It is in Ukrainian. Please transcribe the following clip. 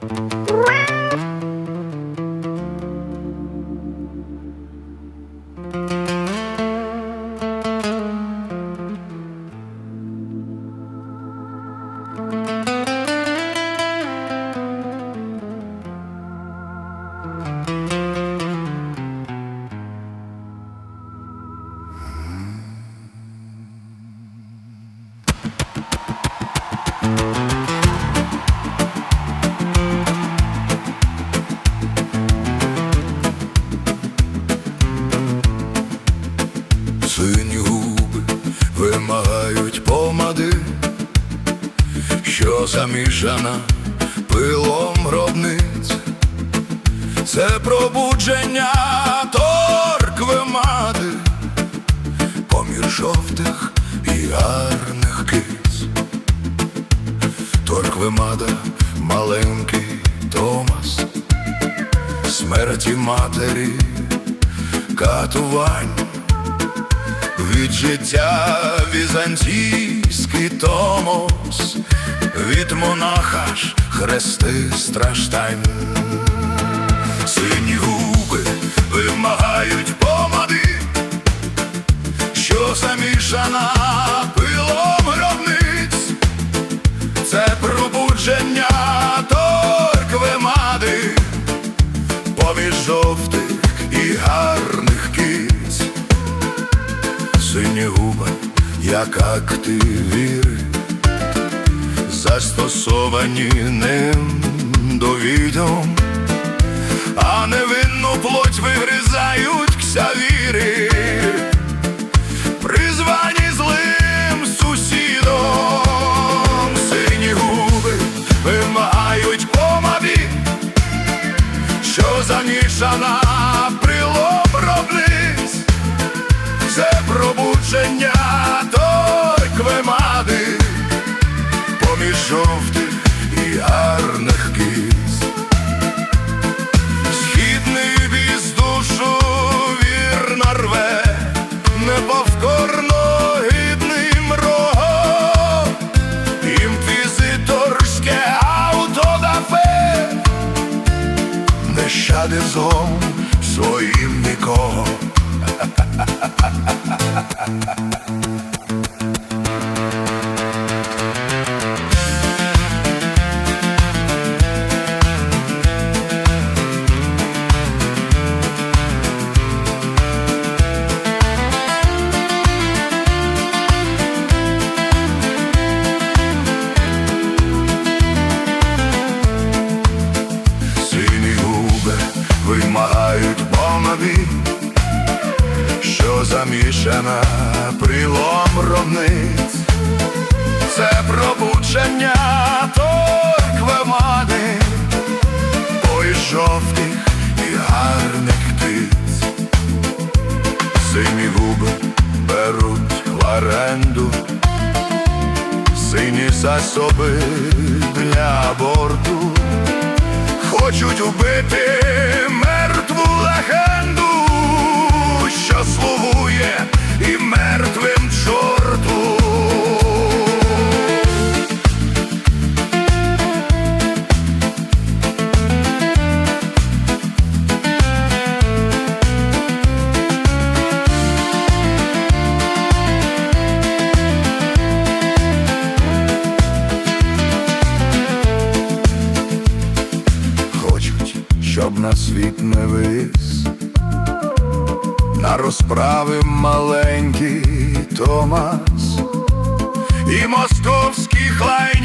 Сині замішана пилом гробниць, це пробудження торкви мади, поміж жовтих і гарних киць. Торкви мада, маленький Томас, смерті матері, катувань. Від життя візантійський томос, від монаха ж хрести страждань. Сині губи вимагають помади, що замішана пилом гробниць, це пробудження торкви мади, поміж жовтих і гарних киць. Сині як акти віри, застосовані ним до відьом, а невинну плоть вигризають не зом своїм нікого. Вимагають помади, що замішана прилом ровниць, це пробудження торкви мади, ой жовтих і гарних птиць. Сині губи беруть в оренду, сині засоби для аборту. Хочуть убити мертву легенду, що слугує щоб на світ не вис, на розправи маленький Томас і московський хлайняні